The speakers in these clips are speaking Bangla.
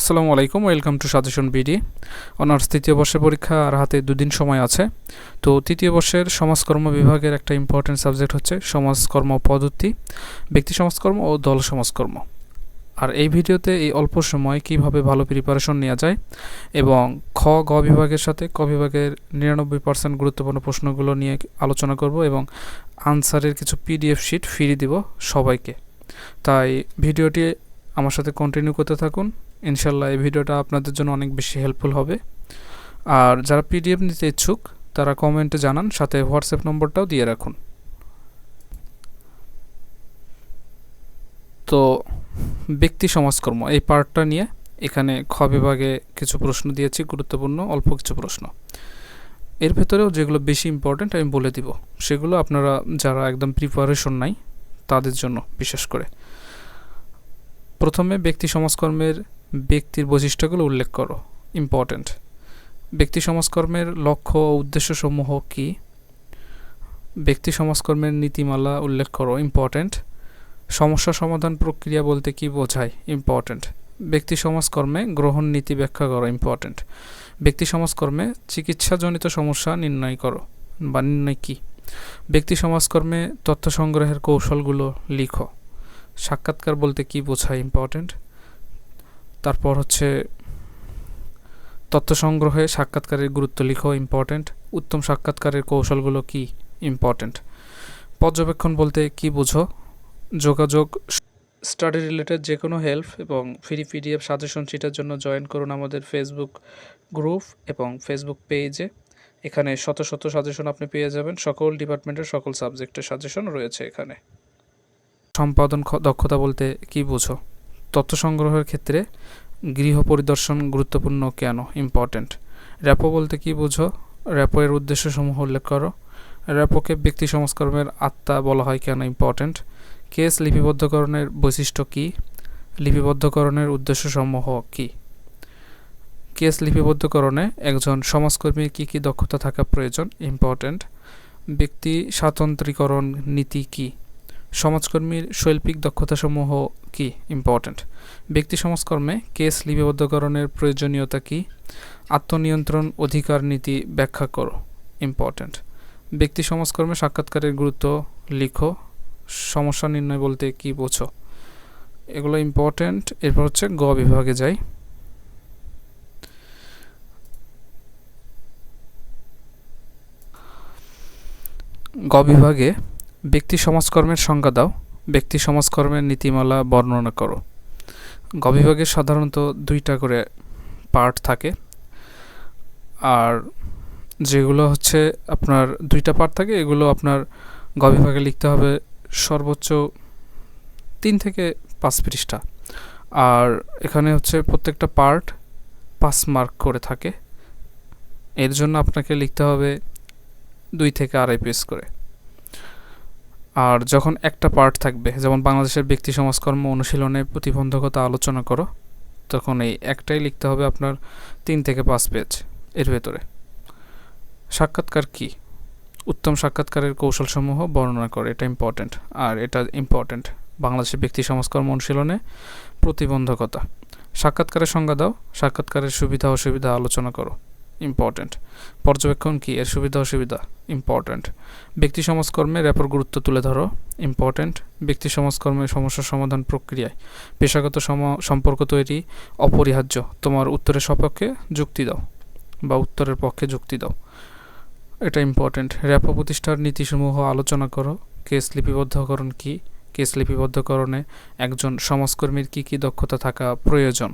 আসসালামু আলাইকুম, welcome to suggestion BD. Honours তৃতীয় বর্ষের পরীক্ষা আর হাতে দুদিন সময় আছে। তো তৃতীয় বর্ষের সমাজকর্ম বিভাগের একটা ইম্পর্টেন্ট সাবজেক্ট হচ্ছে সমাজকর্ম পদ্ধতি, ব্যক্তি সমাজকর্ম ও দল সমাজকর্ম। আর এই ভিডিওতে এই অল্প সময় কীভাবে ভালো প্রিপারেশন নেওয়া যায় এবং খ, গ বিভাগের সাথে ক বিভাগের নিরানব্বই পার্সেন্ট গুরুত্বপূর্ণ প্রশ্নগুলো নিয়ে আলোচনা করব এবং আনসারের কিছু পিডিএফ শিট ফিরিয়ে দিব সবাইকে। তাই ভিডিওটি আমার সাথে কন্টিনিউ করতে থাকুন। ইনশাল্লাহ এই ভিডিওটা আপনাদের জন্য অনেক বেশি হেল্পফুল হবে। আর যারা পিডিএফ নিতে ইচ্ছুক, তারা কমেন্টে জানান, সাথে হোয়াটসঅ্যাপ নম্বরটাও দিয়ে রাখুন। তো, ব্যক্তি সমাজকর্ম, এই পার্টটা নিয়ে এখানে খ বিভাগে কিছু প্রশ্ন দিয়েছি, গুরুত্বপূর্ণ, অল্প কিছু প্রশ্ন। এর ভেতরেও যেগুলো বেশি ইম্পর্ট্যান্ট আমি বলে দিব, সেগুলো আপনারা যারা একদম প্রিপারেশন নাই, তাদের জন্য বিশেষ করে। প্রথমে ব্যক্তি সমাজকর্মের ব্যক্তির বৈশিষ্ট্যগুলো উল্লেখ করো। ইম্পর্ট্যান্ট ব্যক্তি সমাজকর্মের লক্ষ্য ও উদ্দেশ্যসমূহ কী? ব্যক্তি সমাজকর্মের নীতিমালা উল্লেখ করো। ইম্পর্ট্যান্ট সমস্যা সমাধান প্রক্রিয়া বলতে কি বোঝায়? ইম্পর্ট্যান্ট ব্যক্তি সমাজকর্মে গ্রহণ নীতি ব্যাখ্যা করো। ইম্পর্ট্যান্ট ব্যক্তি সমাজকর্মে চিকিৎসাজনিত সমস্যা নির্ণয় করো। বা নির্ণয় কী? ব্যক্তি সমাজকর্মে তথ্য সংগ্রহের কৌশলগুলো লিখো। সাক্ষাৎকার বলতে কি বোঝায়? ইম্পর্ট্যান্ট তারপর হচ্ছে তথ্য সংগ্রহে সাক্ষাৎকারের গুরুত্ব লিখো ইম্পর্ট্যান্ট উত্তম সাক্ষাৎকারের কৌশলগুলো কি? ইম্পর্ট্যান্ট পর্যবেক্ষণ বলতে কি বুঝো? যোগাযোগ স্টাডি রিলেটেড যে কোনো হেল্প এবং ফ্রি পিডিএফ সাজেশন শিটের জন্য জয়েন করুন আমাদের ফেসবুক গ্রুপ এবং ফেসবুক পেজে এখানে শত শত সাজেশন আপনি পেয়ে যাবেন। সকল ডিপার্টমেন্টের সকল সাবজেক্টের সাজেশন রয়েছে এখানে। সম্পাদন দক্ষতা বলতে কি বুঝো? তথ্য সংগ্রহের ক্ষেত্রে গৃহ পরিদর্শন গুরুত্বপূর্ণ কেন? ইম্পর্ট্যান্ট র্যাপো বলতে কি বুঝো? র্যাপো এর উদ্দেশ্যসমূহ উল্লেখ করো। র্যাপোকে ব্যক্তি সংস্করণের আত্মা বলা হয় কেন ইম্পর্ট্যান্ট কেস লিপিবদ্ধকরণের বৈশিষ্ট্য কী? লিপিবদ্ধকরণের উদ্দেশ্যসমূহ কী? কেস লিপিবদ্ধকরণে একজন সমাজকর্মীর কী কী দক্ষতা থাকা প্রয়োজন? ইম্পর্ট্যান্ট ব্যক্তি স্বাতন্ত্রীকরণ নীতি কী? সমাজকর্মীর শৈল্পিক দক্ষতাসমূহ কি? ইম্পর্ট্যান্ট ব্যক্তি সমাজকর্মে কেস লিপিবদ্ধকরণের প্রয়োজনীয়তা কি? আত্মনিয়ন্ত্রণ অধিকার নীতি ব্যাখ্যা করো। ইম্পর্ট্যান্ট ব্যক্তি সমাজকর্মে সাক্ষাৎকারের গুরুত্ব লিখো। সমস্যা নির্ণয় বলতে কি বোঝো? এগুলো ইম্পর্ট্যান্ট এরপর হচ্ছে গ বিভাগে যাই। গ বিভাগে ব্যক্তি সমাজকর্মের সংজ্ঞা দাও, ব্যক্তি সমাজকর্মের নীতিমালা বর্ণনা করো। গবিভাগে সাধারণত দুইটা করে পার্ট থাকে। আর যেগুলো হচ্ছে আপনার দুইটা পার্ট থাকে, এগুলো আপনার গবিভাগে লিখতে হবে সর্বোচ্চ তিন থেকে পাঁচ পৃষ্ঠা। আর এখানে হচ্ছে প্রত্যেকটা পার্ট পাঁচ মার্ক করে থাকে। এর জন্য আপনাকে লিখতে হবে দুই থেকে আড়াই পেজ করে। আর যখন একটা পার্ট থাকবে, যেমন বাংলাদেশের ব্যক্তি সমাজকর্ম অনুশীলনে প্রতিবন্ধকতা আলোচনা করো, তখন এই একটাই লিখতে হবে আপনার তিন থেকে পাঁচ পেজ এর ভেতরে। সাক্ষাৎকার কি? উত্তম সাক্ষাৎকারের কৌশলসমূহ বর্ণনা করে, এটা ইম্পর্ট্যান্ট আর এটা ইম্পর্ট্যান্ট বাংলাদেশের ব্যক্তি সমাজকর্ম অনুশীলনে প্রতিবন্ধকতা। সাক্ষাৎকারের সংজ্ঞা দাও, সাক্ষাৎকারের সুবিধা অসুবিধা আলোচনা করো। ইম্পর্ট্যান্ট পর্যবেক্ষণ কি? এর সুবিধা, অসুবিধা? ইম্পর্ট্যান্ট ব্যক্তি সমাজকর্মে র্যাপর গুরুত্ব তুলে ধরো। ইম্পর্ট্যান্ট ব্যক্তি সমাজকর্মের সমস্যা সমাধান প্রক্রিয়ায়। পেশাগত সম্পর্ক তৈরি, অপরিহার্য। তোমার উত্তরের সপক্ষে যুক্তি দাও বা উত্তরের পক্ষে যুক্তি দাও। এটা ইম্পর্ট্যান্ট র্যাপো প্রতিষ্ঠার নীতিসমূহ আলোচনা করো। কেস লিপিবদ্ধকরণ কী? কেস লিপিবদ্ধকরণে একজন সমাজকর্মীর কী কী দক্ষতা থাকা প্রয়োজন?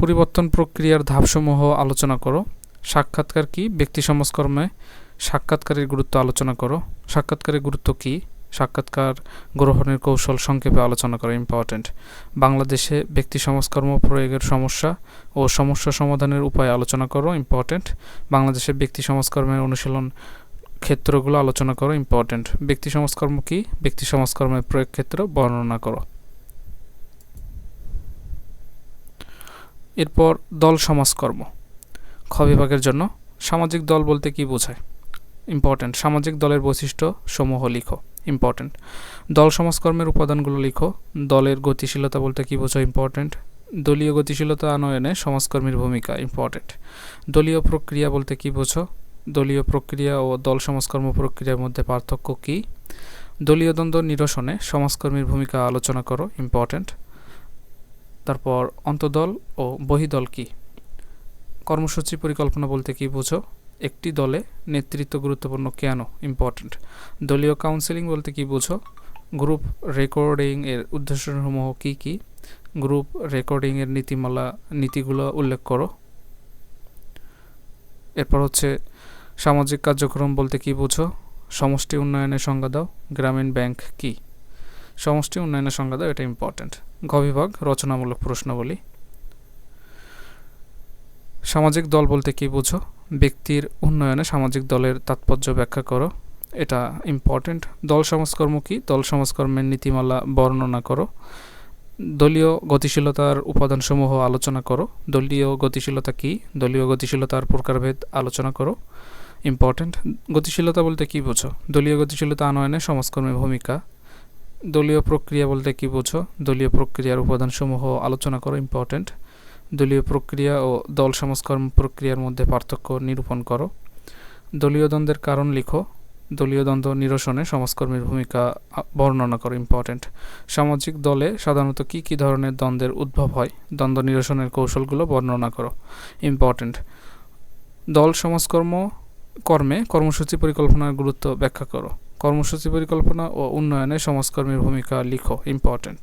পরিবর্তন প্রক্রিয়ার ধাপসমূহ আলোচনা করো। সাক্ষাৎকার কি? ব্যক্তি সমাজকর্মে সাক্ষাৎকারের গুরুত্ব আলোচনা করো। সাক্ষাৎকারের গুরুত্ব কি? সাক্ষাৎকার গ্রহণের কৌশল সংক্ষেপে আলোচনা করা ইম্পর্ট্যান্ট বাংলাদেশে ব্যক্তি সমাজকর্ম প্রয়োগের সমস্যা ও সমস্যা সমাধানের উপায় আলোচনা করো ইম্পর্ট্যান্ট বাংলাদেশে ব্যক্তি সমাজকর্মের অনুশীলন ক্ষেত্রগুলো আলোচনা করো ইম্পর্ট্যান্ট ব্যক্তি সমাজকর্ম কি? ব্যক্তি সমাজকর্মের প্রয়োগ ক্ষেত্র বর্ণনা করো। এরপর দল সমাজকর্ম। খ বিভাগের জন্য সামাজিক দল বলতে কি বোঝায়? ইম্পর্ট্যান্ট সামাজিক দলের বৈশিষ্ট্য সমূহ লিখো। ইম্পর্ট্যান্ট দল সমাজকর্মের উপাদানগুলো লিখো। দলের গতিশীলতা বলতে কী বোঝো ইম্পর্ট্যান্ট দলীয় গতিশীলতা আনয়নে সমাজকর্মীর ভূমিকা ইম্পর্ট্যান্ট দলীয় প্রক্রিয়া বলতে কী বোঝো? দলীয় প্রক্রিয়া ও দল সমাজকর্ম প্রক্রিয়ার মধ্যে পার্থক্য কী? দলীয় দ্বন্দ্ব নিরসনে সমাজকর্মীর ভূমিকা আলোচনা করো। ইম্পর্ট্যান্ট তারপর অন্তদল ও বহিদল কী? কর্মসূচি পরিকল্পনা বলতে কী বোঝো? একটি দলে নেতৃত্ব গুরুত্বপূর্ণ কেন ইম্পর্ট্যান্ট দলীয় কাউন্সেলিং বলতে কী বোঝো? গ্রুপ রেকর্ডিং এর উদ্দেশ্যসমূহ কী কী? গ্রুপ রেকর্ডিং এর নীতিমালা, নীতিগুলো উল্লেখ করো। এরপর হচ্ছে সামাজিক কার্যক্রম বলতে কী বোঝো? সমষ্টি উন্নয়নের সংজ্ঞা দাও। গ্রামীণ ব্যাংক কী? সমষ্টি উন্নয়নের সংজ্ঞা দাও, এটা ইম্পর্ট্যান্ট ঘ বিভাগ রচনামূলক প্রশ্নাবলী। সামাজিক দল বলতে কী বোঝো? ব্যক্তির উন্নয়নে সামাজিক দলের তাৎপর্য ব্যাখ্যা করো। এটা ইম্পর্ট্যান্ট দল সমাজকর্ম কী? দল সমাজকর্মের নীতিমালা বর্ণনা করো। দলীয় গতিশীলতার উপাদানসমূহ আলোচনা করো। দলীয় গতিশীলতা কী? দলীয় গতিশীলতার প্রকারভেদ আলোচনা করো। ইম্পর্ট্যান্ট গতিশীলতা বলতে কী বোঝো? দলীয় গতিশীলতা আনয়নে সমাজকর্মের ভূমিকা। দলীয় প্রক্রিয়া বলতে কী বোঝো? দলীয় প্রক্রিয়ার উপাদানসমূহ আলোচনা করো ইম্পর্ট্যান্ট দলীয় প্রক্রিয়া ও দল সমাজকর্ম প্রক্রিয়ার মধ্যে পার্থক্য নিরূপণ করো। দলীয় দ্বন্দ্বের কারণ লিখো। দলীয় দ্বন্দ্ব নিরসনে সমাজকর্মীর ভূমিকা বর্ণনা করো ইম্পর্ট্যান্ট সামাজিক দলে সাধারণত কী কী ধরনের দ্বন্দ্বের উদ্ভব হয়? দ্বন্দ্ব নিরসনের কৌশলগুলো বর্ণনা করো। ইম্পর্ট্যান্ট দল সমাজকর্ম কর্মে কর্মসূচি পরিকল্পনার গুরুত্ব ব্যাখ্যা করো। কর্মসূচি পরিকল্পনা ও উন্নয়নে সমাজকর্মীর ভূমিকা লিখো ইম্পর্ট্যান্ট